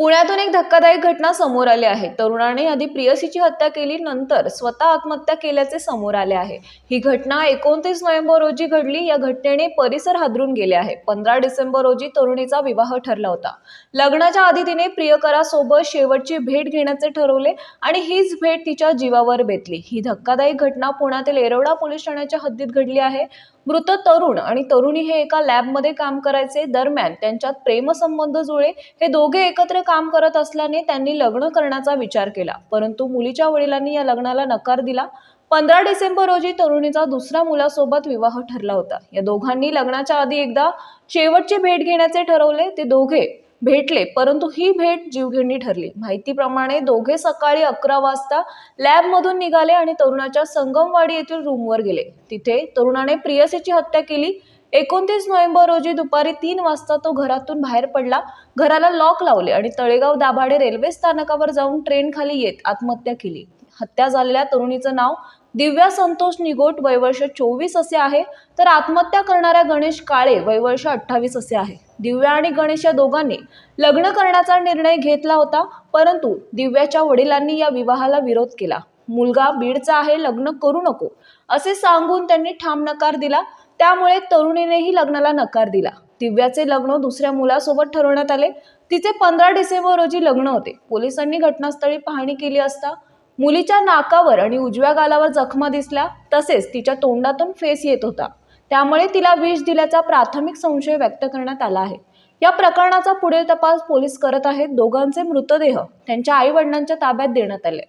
पुण्यातून एक धक्कादायक घटना समोर आली आहे. तरुणाने आधी प्रियसीची हत्या केली नंतर स्वतः आत्महत्या केल्याचे समोर आले आहे. ही घटना एकोणतीस नोव्हेंबर रोजी घडली. या घटनेने परिसर हादरून गेले आहे. पंधरा डिसेंबर रोजी तरुणीचा विवाह ठरला होता. लग्नाच्या आधी तिने प्रियकरासोबत शेवटची भेट घेण्याचे ठरवले आणि हीच भेट तिच्या जीवावर बेतली. ही धक्कादायक घटना पुण्यातील एरोडा पोलीस ठाण्याच्या हद्दीत घडली आहे. मृत तरुण आणि तरुणी हे एका लॅबमध्ये काम करायचे. दरम्यान त्यांच्यात प्रेमसंबंध जुळे. हे दोघे एकत्र काम करत असल्याने त्यांनी लग्न करण्याचा विचार केला. परंतु मुलीच्या वडिलांनी या लग्नाला नकार दिला. पंधरा डिसेंबर रोजी तरुणीचा दुसऱ्या मुलासोबत विवाह ठरला होता. या दोघांनी लग्नाच्या आधी एकदा शेवटची भेट घेण्याचे ठरवले. ते दोघे भेटले परंतु ही भेट जीवघेणी ठरली. माहितीप्रमाणे दोघे सकाळी अकरा वाजता लॅबमधून निघाले आणि तरुणाच्या संगमवाडी येथील रूमवर गेले. तिथे तरुणाने प्रियसीची हत्या केली. एकोणतीस नोव्हेंबर रोजी दुपारी तीन वाजता तो घरातून बाहेर पडला. घराला लॉक लावले आणि तळेगाव दाभाडे रेल्वे स्थानकावर जाऊन ट्रेन खाली येत आत्महत्या केली. हत्या झालेल्या तरुणीचं नाव दिव्या संतोष निगोट वयवर्ष चोवीस असे आहे. तर आत्महत्या करणाऱ्या गणेश काळे वयवर्ष अठ्ठावीस असे आहे. दिव्या आणि गणेश या दोघांनी लग्न करण्याचा निर्णय घेतला होता परंतु दिव्याच्या वडिलांनी या विवाहाला विरोध केला. मुलगा बीडचा आहे लग्न करू नको असे सांगून त्यांनी ठाम नकार दिला. त्यामुळे तरुणीनेही लग्नाला नकार दिला. दिव्याचे लग्न दुसऱ्या मुलासोबत ठरवण्यात आले. तिचे पंधरा डिसेंबर रोजी लग्न होते. पोलिसांनी घटनास्थळी पाहणी केली असता मुलीच्या नाकावर आणि उजव्या गालावर जखमा दिसल्या तसेच तिच्या तोंडातून फेस येत होता. त्यामुळे तिला विष दिल्याचा प्राथमिक संशय व्यक्त करण्यात आला आहे. या प्रकरणाचा पुढील तपास पोलीस करत आहेत. दोघांचे मृतदेह त्यांच्या आई वडिलांच्या ताब्यात देण्यात आले.